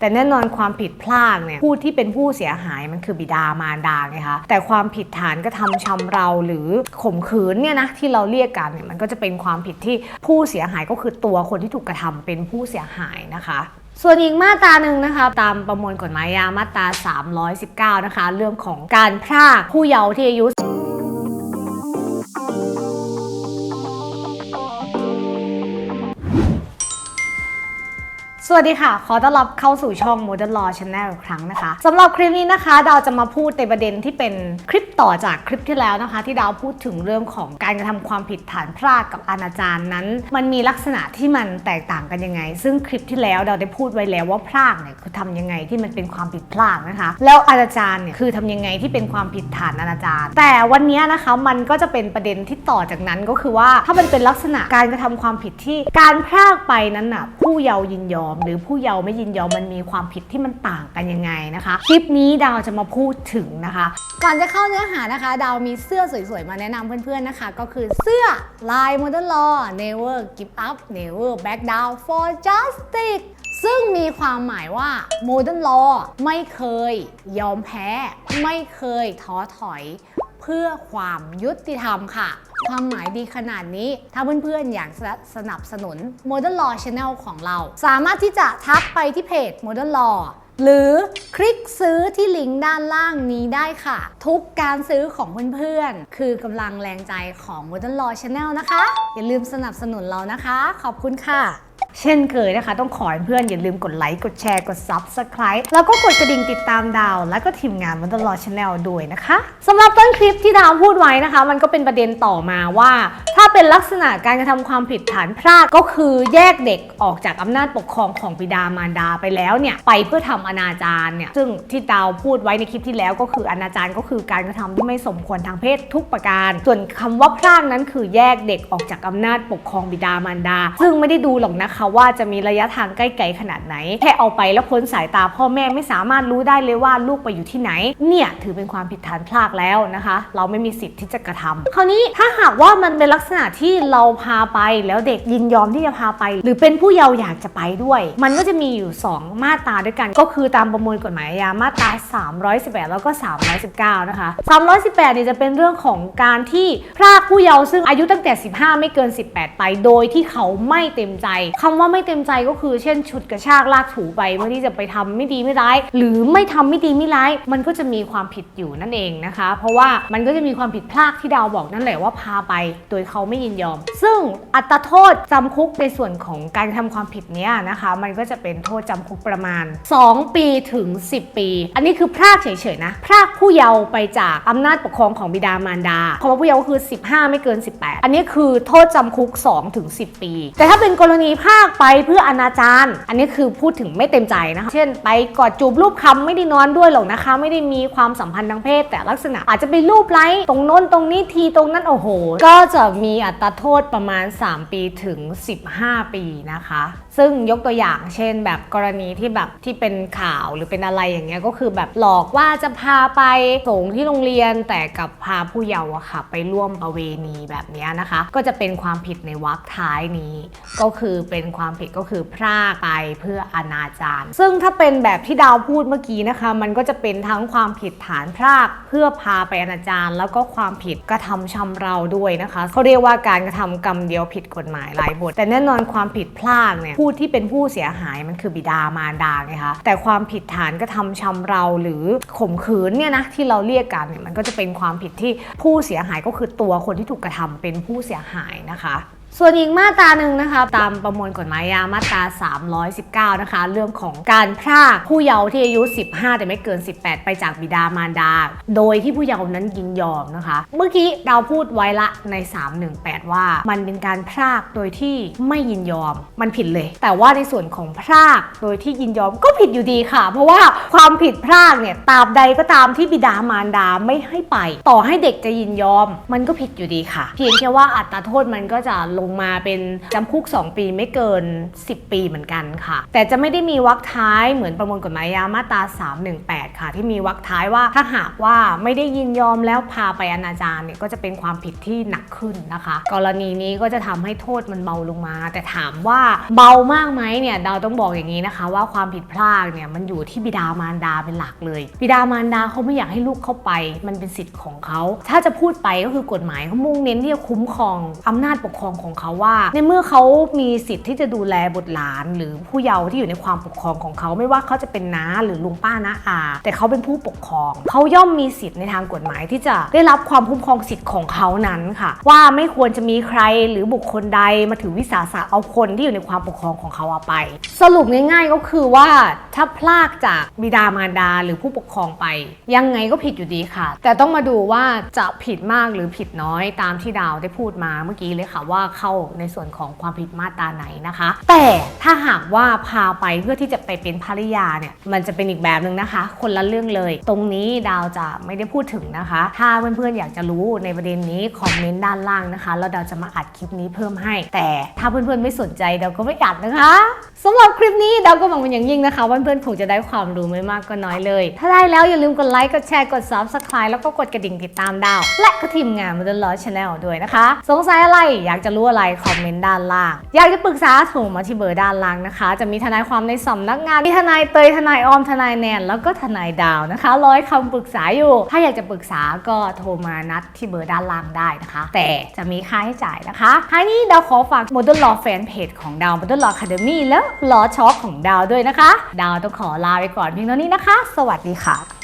แต่แน่นอนความผิดพลาดเนี่ยผู้ที่เป็นผู้เสียหายมันคือบิดามารดาไงคะแต่ความผิดฐานกระทำชำเราหรือข่มขืนเนี่ยนะที่เราเรียกกันเนี่ยมันก็จะเป็นความผิดที่ผู้เสียหายก็คือตัวคนที่ถูกกระทำเป็นผู้เสียหายนะคะส่วนอีกมาตราหนึ่งนะคะ ตามประมวลกฎหมายยามาตรา 319 นะคะ เรื่องของการพรากผู้เยาว์ที่อายุ สวัสดีค่ะ ขอต้อนรับเข้าสู่ช่อง Modern Law Channel อีกครั้งนะคะสำหรับคลิปนี้นะคะ ดาวจะมาพูดในประเด็นที่เป็นคลิปต่อจากคลิปที่แล้วนะคะ ที่ดาวพูดถึงเรื่องของการกระทำความผิดฐานพรากกับอนาจารนั้น มันมีลักษณะที่มันแตกต่างกันยังไง ซึ่งคลิปที่แล้วดาวได้พูดไว้แล้วว่าพรากเนี่ยคือทำยังไงที่มันเป็นความผิดพลาดนะคะ แล้วอนาจารเนี่ยคือทำยังไงที่เป็นความผิดฐานอนาจารแต่วันนี้นะคะมันก็จะเป็นประเด็นที่ต่อจากนั้นก็คือว่าถ้ามันเป็นลักษณะการกระทำความผิดที่การพรากไปนั้นน่ะผู้เยาว์ยินยอมหรือผู้เยาว์ไม่ยินยอมมันมีความผิดที่มันต่างกันยังไงนะคะ คลิปนี้ดาวจะมาพูดถึงนะคะ ก่อนจะเข้าเนื้อหานะคะ ดาวมีเสื้อสวยๆ มาแนะนำเพื่อนๆนะคะ ก็คือเสื้อลาย Modern Law Never Give Up Never Back Down for Justice ซึ่งมีความหมายว่า Modern Law ไม่เคย ยอมแพ้ ไม่เคยท้อถอย เพื่อความยุติธรรมค่ะ ความหมายดีขนาดนี้ ถ้าเพื่อนๆอยากสนับสนุน Modern Law Channel ของเรา สามารถที่จะทักไปที่เพจ Modern Law หรือคลิกซื้อที่ลิงก์ด้านล่างนี้ได้ค่ะ ทุกการซื้อของเพื่อนๆ คือกำลังแรงใจของ Modern Law Channel นะคะ อย่าลืมสนับสนุนเรานะคะ ขอบคุณค่ะ เช่นเคยนะคะ ต้องขอให้เพื่อนอย่าลืมกดไลค์ กดแชร์ กด Subscribe แล้วก็กดกระดิ่งติดตามดาว และก็ทีมงานมันตลอดชาแนลด้วยนะคะสำหรับต้นคลิปที่ดาวพูดไว้นะคะ มันก็เป็นประเด็นต่อมาว่า ถ้าเป็นลักษณะการกระทำความผิดฐานพรากก็คือแยกเด็กออกจากอำนาจปกครองของบิดามารดาไปแล้วเนี่ยไปเพื่อทำอนาจารเนี่ยซึ่งที่ดาวพูดไว้ในคลิปที่แล้วก็คืออนาจารก็คือการกระทำที่ไม่สมควรทางเพศทุกประการ ส่วนคำว่าพรากนั้นคือแยกเด็กออกจากอำนาจปกครองบิดามารดา ซึ่งไม่ได้ดูหรอกนะคะว่าจะมีระยะทางใกล้ไกลขนาดไหนแค่เอาไปแล้วพ้นสายตาพ่อแม่ไม่สามารถรู้ได้เลยว่าลูกไปอยู่ที่ไหน เนี่ยถือเป็นความผิดฐานพลากแล้วนะคะ เราไม่มีสิทธิ์ที่จะกระทำคราวนี้ถ้าหากว่ามันเป็นลักษณะที่เราพาไปแล้วเด็กยินยอมที่จะพาไป หรือเป็นผู้เยาว์อยากจะไปด้วย มันก็จะมีอยู่ 2 มาตราด้วยกัน ก็คือตามประมวลกฎหมายอาญามาตรา 318 แล้วก็ 319 นะคะ 318เนี่ยจะเป็นเรื่องของการที่พรากผู้เยาว์ซึ่งอายุตั้งแต่ 15 ไม่เกิน 18 ไป โดยที่เขาไม่เต็มใจคำว่าไม่เต็มใจก็คือเช่นชุดกระชากลากถูไปเพื่อที่จะไปทำไม่ดีไม่ร้าย หรือไม่ทำไม่ดีไม่ร้าย มันก็จะมีความผิดอยู่นั่นเองนะคะ เพราะว่ามันก็จะมีความผิดพลาดที่ดาวบอกนั่นแหละว่าพาไป โดยเขาไม่ยินยอม ซึ่งอัตราโทษจำคุกในส่วนของการทำความผิดเนี้ยนะคะ มันก็จะเป็นโทษจำคุกประมาณ 2 ปีถึง 10 ปี อันนี้คือพรากเฉยๆนะพรากผู้เยาว์ไปจากอำนาจปกครองของบิดามารดาคำว่าผู้เยาว์ก็คือ 15 ไม่เกิน 18 อันนี้คือโทษจำคุก2ถึง10 ปี แต่ถ้าเป็นกรณีพรากไปเพื่ออนาจารอันนี้คือพูดถึงไม่เต็มใจนะคะ เช่น ไปกอดจูบรูปคำไม่ได้นอนด้วยหรอกนะคะ ไม่ได้มีความสัมพันธ์ทางเพศ แต่ลักษณะอาจจะไปรูปไล้ตรงโน้นตรงนี้ทีตรงนั้นโอ้โห ก็จะมีอัตราโทษประมาณ 3 ปีถึง 15 ปีนะคะ ซึ่งยกตัวอย่างเช่น แบบกรณีที่แบบที่เป็นข่าวหรือเป็นอะไรอย่างเงี้ยก็คือแบบหลอกว่าจะพาไปส่งที่โรงเรียนแต่กับพาผู้เยาว์อะค่ะ ไปร่วมประเวณีแบบเนี้ยนะคะ ก็จะเป็นความผิดในวรรคท้ายนี้ ก็คือเป็นความผิดก็คือพรากไปเพื่ออนาจารซึ่งถ้าเป็นแบบที่ดาวพูดเมื่อกี้นะคะ มันก็จะเป็นทั้งความผิดฐานพรากเพื่อพาไปอนาจารแล้วก็ความผิดกระทำชำเราด้วยนะคะเขาเรียกว่าการกระทำกรรมเดียวผิดกฎหมายหลายบท แต่แน่นอนความผิดพลาดเนี่ยผู้ที่เป็นผู้เสียหายมันคือบิดามารดาไงคะแต่ความผิดฐานกระทำชำเราหรือข่มขืนเนี่ยนะที่เราเรียกกันเนี่ยมันก็จะเป็นความผิดที่ผู้เสียหายก็คือตัวคนที่ถูกกระทำเป็นผู้เสียหายนะคะ ส่วนอีกมาตราหนึ่งนะคะ ตามประมวลกฎหมายยามาตรา 319 นะคะ เรื่องของการพรากผู้เยาว์ที่อายุ 15 แต่ไม่เกิน 18 ไปจากบิดามารดา โดยที่ผู้เยาว์นั้นยินยอมนะคะ เมื่อกี้เราพูดไว้ละใน 318 ว่า มันเป็นการพรากโดยที่ไม่ยินยอมมันผิดเลย แต่ว่าในส่วนของพรากโดยที่ยินยอมก็ผิดอยู่ดีค่ะ เพราะว่าความผิดพรากเนี่ยตาบใดก็ตามที่บิดามารดาไม่ให้ไป ต่อให้เด็กจะยินยอม มันก็ผิดอยู่ดีค่ะ เพียงแค่ว่าอัตราโทษมันก็จะลงมาเป็นจำคุก 2 ปีไม่เกิน 10 ปีเหมือนกันค่ะ แต่จะไม่ได้มีวรรคท้ายเหมือนประมวลกฎหมายยามาตรา 318 ค่ะ ที่มีวรรคท้ายว่าถ้าหากว่าไม่ได้ยินยอมแล้วพาไปอนาจารเนี่ยก็จะเป็นความผิดที่หนักขึ้นนะคะ กรณีนี้ก็จะทำให้โทษมันเบาลงมา แต่ถามว่าเบามากไหมเนี่ยเราต้องบอกอย่างนี้นะคะ ว่าความผิดพลาดเนี่ยมันอยู่ที่บิดามารดาเป็นหลักเลย บิดามารดาเขาไม่อยากให้ลูกเข้าไป มันเป็นสิทธิ์ของเขา ถ้าจะพูดไปก็คือกฎหมายเขามุ่งเน้นที่จะคุ้มครองอำนาจปกครองของเขาว่า ในเมื่อเขามีสิทธิ์ที่จะดูแลบุตรหลาน หรือผู้เยาว์ที่อยู่ในความปกครองของเขาไม่ว่าเขาจะเป็นน้าหรือลุงป้าน้าอา แต่เขาเป็นผู้ปกครอง เขาย่อมมีสิทธิ์ในทางกฎหมายที่จะได้รับความคุ้มครองสิทธิ์ของเขานั้นค่ะ ว่าไม่ควรจะมีใครหรือบุคคลใดมาถือวิสาสะเอาคนที่อยู่ในความปกครองของเขาเอาไป สรุปง่าย ๆก็คือว่าถ้าพลากจากบิดามารดาหรือผู้ปกครองไป ยังไงก็ผิดอยู่ดีค่ะ แต่ต้องมาดูว่าจะผิดมากหรือผิดน้อยตามที่ดาวได้พูดมาเมื่อกี้เลยค่ะว่าเข้าในส่วนของความผิดมาตราไหนนะคะ แต่ถ้าหากว่าพาไปเพื่อที่จะไปเป็นภรรยาเนี่ยมันจะเป็นอีกแบบหนึ่งนะคะ คนละเรื่องเลย ตรงนี้ดาวจะไม่ได้พูดถึงนะคะ ถ้าเพื่อนๆอยากจะรู้ในประเด็นนี้คอมเมนต์ด้านล่างนะคะแล้วดาวจะมาอัดคลิปนี้เพิ่มให้ แต่ถ้าเพื่อนๆไม่สนใจดาวก็ไม่อัดนะคะสำหรับคลิปนี้ดาวก็หวังเป็นอย่างยิ่งนะคะว่าเพื่อนๆคงจะได้ความรู้ไม่มากก็น้อยเลย ถ้าได้แล้วอย่าลืมกดไลค์ กดแชร์ กด subscribe แล้วก็กดกระดิ่งติดตามดาว และก็ทีมงานมาดลลอชแนลด้วยนะคะ สงสัยอะไรอยากจะรู้อะไร คอมเมนต์ด้านล่าง อยากจะปรึกษาโทรมาที่เบอร์ด้านล่างนะคะ จะมีทนายความในสำนักงาน มีทนายเตย ทนายออม ทนายแนน แล้วก็ทนายดาวนะคะร้อยคำปรึกษาอยู่ ถ้าอยากจะปรึกษาก็โทรมานัดที่เบอร์ด้านล่างได้นะคะ แต่จะมีค่าใช้จ่ายนะคะท้ายนี้ดาวขอฝาก Modern Law Fan Page ของดาว Modern Law Academy แล้วล้อช็อคของดาวด้วยนะคะ ดาวต้องขอลาไปก่อนเพียงเท่านี้นะคะ สวัสดีค่ะ